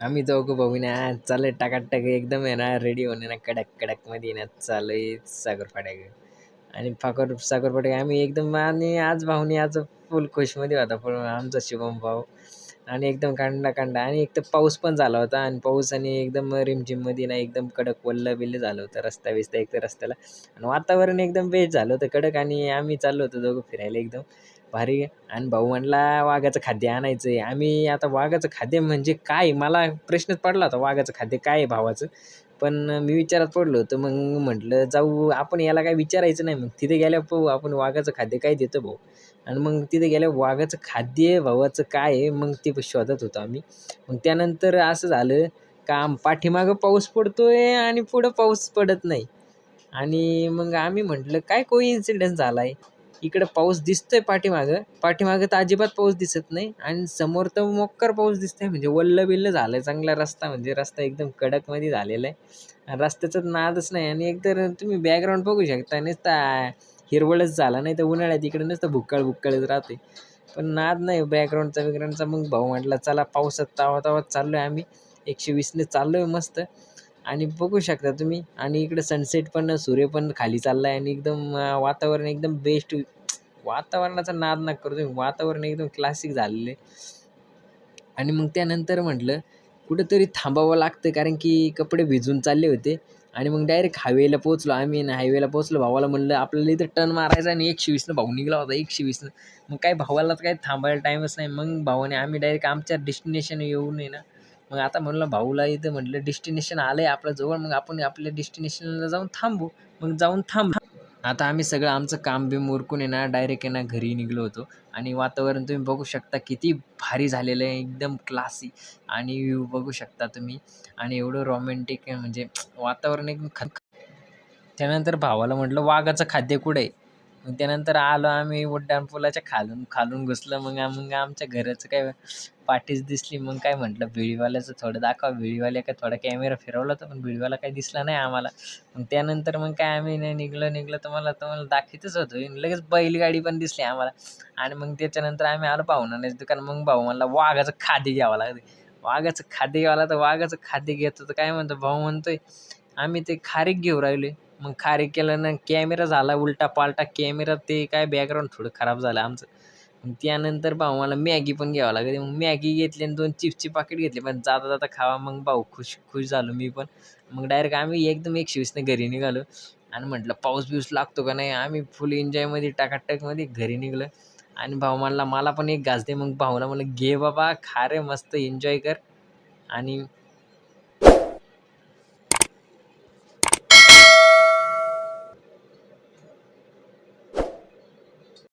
आम्ही दोघं भाऊ ना चालू टाकाटाक एकदम आहे ना रेडी होणे ना कडक कडकमध्ये ना चालू आहे सागरपाड्या आणि फाकर साखरपाड्याक आम्ही एकदम आणि आज भाऊनी आज फुल खुशमध्ये होता पण आमचा शुभम भाऊ. आणि एकदम कांडा कांडा आणि एक तर पाऊस पण झाला होता आणि पाऊस आणि एकदम रिमझिममध्ये ना एकदम कडक वल्लं बिल्लं झालं होतं रस्ता बिस्ता एक तर रस्त्याला. आणि वातावरण एकदम बेस्ट झालं होतं कडक आणि आम्ही चाललो होतो दोघं फिरायला एकदम. भारी. आणि भाऊ म्हणला वाघाचं खाद्य आणायचं आहे आम्ही आता वाघाचं खाद्य म्हणजे काय? मला प्रश्नच पडला होता वाघाचं खाद्य काय आहे भावाचं? पण मी विचारात पडलो होतो मग म्हटलं जाऊ आपण याला काय विचारायचं नाही मग तिथे गेल्यावर पाहू आपण वाघाचं खाद्य काय देतो भाऊ? आणि मग तिथे गेल्यावर वाघाचं खाद्य भावाचं काय आहे मग ते शोधत होतो आम्ही. मग त्यानंतर असं झालं का पाठीमागं पाऊस पडतोय आणि पुढं पाऊस पडत नाही. आणि मग आम्ही म्हटलं काय कोइन्सिडन्स झाला आहे इकडं पाऊस दिसतोय पाठीमागं. पाठीमागं तर अजिबात पाऊस दिसत नाही आणि समोर तर मोक्कर पाऊस दिसतोय. म्हणजे वल्ल बिल्ल झालं आहे चांगला रस्ता. म्हणजे रस्ता एकदम कडकमध्ये झालेला आहे. आणि रस्त्याचं नादच नाही. आणि एकतर तुम्ही बॅकग्राऊंड बघू शकता. नुसता हिरवळच झाला. नाही तर उन्हाळ्यात इकडे नुसतं भुक्काळ भुक्काळच राहते पण नाद नाही. बॅकग्राऊंडचा बिकग्राऊंडचा मग भाऊ म्हटला चला पावसात तावा तावात चाललो आहे आम्ही. एकशे वीसने चाललो आहे मस्त. आणि बघू शकता तुम्ही. आणि इकडे सनसेट पण सूर्य पण खाली चालला आहे आणि एकदम वातावरण एकदम बेस्ट वातावरणाचा नाद नका करू तुम्ही. वातावरण एकदम क्लासिक झालेलं आहे. आणि मग त्यानंतर म्हटलं कुठंतरी थांबावं लागतं कारण की कपडे भिजून चालले होते. आणि मग डायरेक्ट हायवेला पोचलो आम्ही आणि हायवेला पोचलो भावाला म्हणलं आपल्याला इथं टर्न मारायचा आणि एकशे वीसनं भाऊ निघाला होता एकशे वीसनं. मग काय भावाला तर काय थांबायला टाईमच नाही. मग भावाने आम्ही डायरेक्ट आमच्या डेस्टिनेशन येऊ नये ना मग आता म्हणलं भाऊला इथं म्हटलं डेस्टिनेशन आलं आहे आपल्या जवळ मग आपण आपल्या डेस्टिनेशनला जाऊन थांबू. मग जाऊन थांब. आता आम्ही सगळं आमचं काम बिम उरकून येणार डायरेक्ट येणार घरी निघलो होतो. आणि वातावरण तुम्ही बघू शकता किती भारी झालेलं आहे एकदम क्लासी आणि व्ह्यू बघू शकता तुम्ही. आणि एवढं रोमॅन्टिक आहे म्हणजे वातावरण एकदम ख त्यानंतर भावाला म्हटलं वाघाचं खाद्य कुठं आहे? मग त्यानंतर आलो आम्ही उड्डाणपुलाच्या खालून खालून घुसलं. मग मग आमच्या घराचं काय पाठीच दिसली. मग काय म्हटलं भिडीवाल्याचं थोडं दाखवा. भिडीवाल्या काय थोडा कॅमेरा फिरवला तर पण भिडीवाला काही दिसला नाही आम्हाला. मग त्यानंतर मग काय आम्ही नाही निघलो निघलो तर मला तुम्हाला दाखवतच होतो. लगेच बैलगाडी पण दिसली आम्हाला. आणि मग त्याच्यानंतर आम्ही आलो पाहुण्याचं दुकान. मग भाऊ म्हणला वाघाचं खादी घ्यावं लागते. वाघाचं खादी घ्यावं लागतं. वाघाचं खादी घेतो तर काय म्हणतो? भाऊ म्हणतोय आम्ही ते खारीक घेऊ राहिले. मग खारीक केल्यानं कॅमेरा झाला उलटा पालटा कॅमेरा ते काय बॅकग्राऊंड थोडं खराब झालं आमचं. मग त्यानंतर भाऊ मला मॅगी पण घ्यावं लागते. मग मॅगी घेतली आणि दोन चिप्सची पाकिट घेतली. पण जाता जाता खावा मग भाऊ खुश खुश झालो मी पण. मग डायरेक्ट आम्ही एकदम एकशे वीसनं घरी निघालो. आणि म्हटलं पाऊस बिऊस लागतो का नाही? आम्ही फुल एन्जॉयमध्ये टाकाटकमध्ये घरी निघलं. आणि भाऊ म्हणला मला पण एक घास दे. मग भाऊला म्हणलं घे बाबा खा रे मस्त एन्जॉय कर. आणि